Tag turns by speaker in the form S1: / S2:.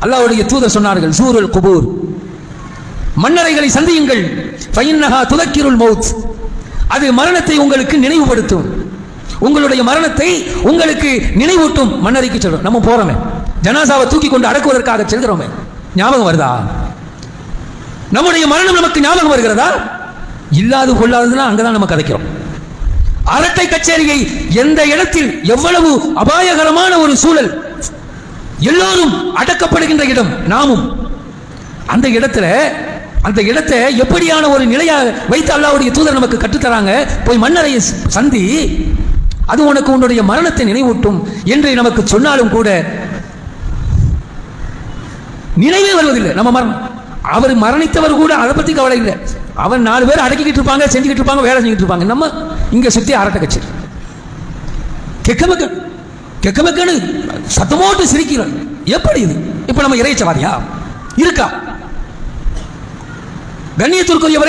S1: அல்லாவுடைய தூதர் சொன்னார்கள் சூருல் குபூர். மன்னரைகளை சந்தியுங்கள். ஃபைன்னஹா துதக்கிருள் மவுத் அது மரணத்தை உங்களுக்கு நினைவுபடுத்தும். உங்களுடைய மரணத்தை உங்களுக்கு நினைவூட்டும். மன்னரைக்கு சொல்றோம் நம்ம போறோமே. ஜனாசாவை தூக்கி கொண்டு அடக்குவதற்காக செல்கிறோமே. ஞாபகம் வருதா? நம்முடைய மரணம் நமக்கு ஞாபகம் வருகிறதா? இல்லாது கொள்ளாததுன்னா அங்கதான் நம்ம கதைக்கிறோம். அரட்டை கச்சேரியை எந்த இடத்தில் எவ்வளவு அபாயகரமான ஒரு சூழல் எல்லோரும் அடக்கப்படுகின்ற இடம் நாமும். அந்த இடத்துல அந்த இடத்தை எப்படியான ஒரு நிலையாக வைத்து அல்லாவுடைய தூதர் நமக்கு கற்றுத்தராங்க? போய் மன்னரையை சந்தி அது உனக்கு உன்னுடைய மரணத்தை நினைவூட்டும் என்று நமக்கு சொன்னாலும் கூட நினைவே வருவதில்லை. நம்ம மரணம் அவர் மரணித்தவர் கூட அதை பத்தி கவலை இல்லை. அவன் நாலு பேர் அடக்கிக்கிட்டு இருப்பாங்க செஞ்சுக்கிட்டு இருப்பாங்க வேலை செஞ்சுக்கிட்டு இருப்பாங்க. நம்ம இங்க சுத்தி அரட்டை கட்சி. கெக்கமக்க கெக்கமக்கன்னு சத்தமோட்டு சிரிக்கிறோம் எப்படி இது? இப்ப நம்ம இறைச்சவாதியா? இருக்கா? கண்ணியத்திற்குரியவரை